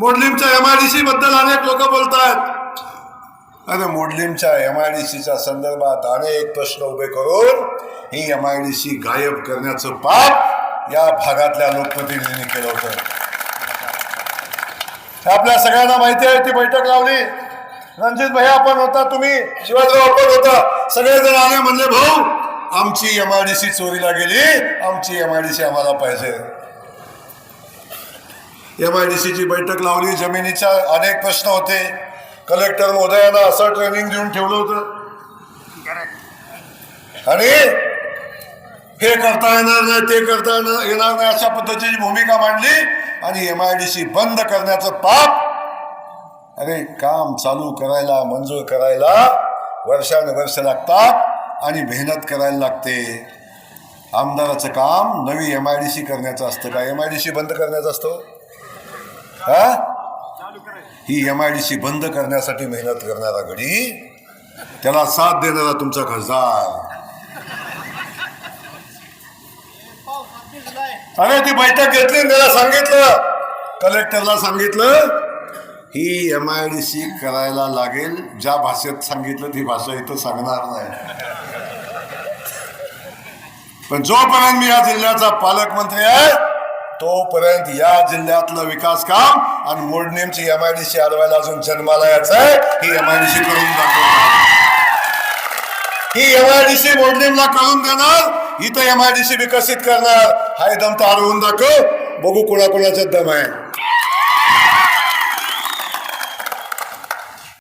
मोडलीमच्या MIDC बद्दल अनेक लोक बोलतात अरे मोडलीमच्या एमआयडीसीच्या संदर्भात अनेक प्रश्न उभे करून ही एमआयडीसी गायब करण्याचं पाप या भागातल्या लोकप्रतिनिधींनी केलं होतं. आपल्या सगळ्यांना माहिती आहे ती बैठक लावली. रणजित भाई आपण होता तुम्ही शिवाजीराव आपण होता. सगळेजण आले म्हणले भाऊ आमची एमआयडीसी चोरीला गेली आमची एमआयडीसी आम्हाला पाहिजे. एम आय डी सीची बैठक लावली. जमिनीच्या अनेक प्रश्न होते. कलेक्टर महोदयांना असं ट्रेनिंग देऊन ठेवलं होतं. आणि हे करता येणार नाही ते करता येणार येणार नाही अशा पद्धतीची भूमिका मांडली. आणि एम आय डी सी बंद करण्याचं पाप अरे काम चालू करायला मंजूर करायला वर्षानुवर्ष लागतात आणि मेहनत करायला लागते. आमदाराचं काम नवी एम आय डी सी करण्याचं असतं का? एम आय डी सी बंद करण्याचं असतं? हा? ही एम आय डी सी बंद करण्यासाठी मेहनत करणारा घडी त्याला साथ देणारा तुमचा खासदार. अरे ती बैठक घेतली त्याला सांगितलं. कलेक्टरला सांगितलं ही एम आय डी सी करायला लागेल. ज्या भाषेत सांगितलं ती भाषा इथं सांगणार नाही. पण जोपर्यंत मी या जिल्ह्याचा पालकमंत्री आहे तोपर्यंत या जिल्ह्यातलं विकास काम आणि मोडनेमची एम आय डी सी अडवायला अजून जन्माला यायचं आहे ही एम आय डी सी करून दाखवणार. ही एम आय डी सी मोडनेमला करून देणार. इथं एम आय डी सी विकसित करणार. हा दम तर अडवून दाखव. बघू कोणाकोणाचा दम आहे.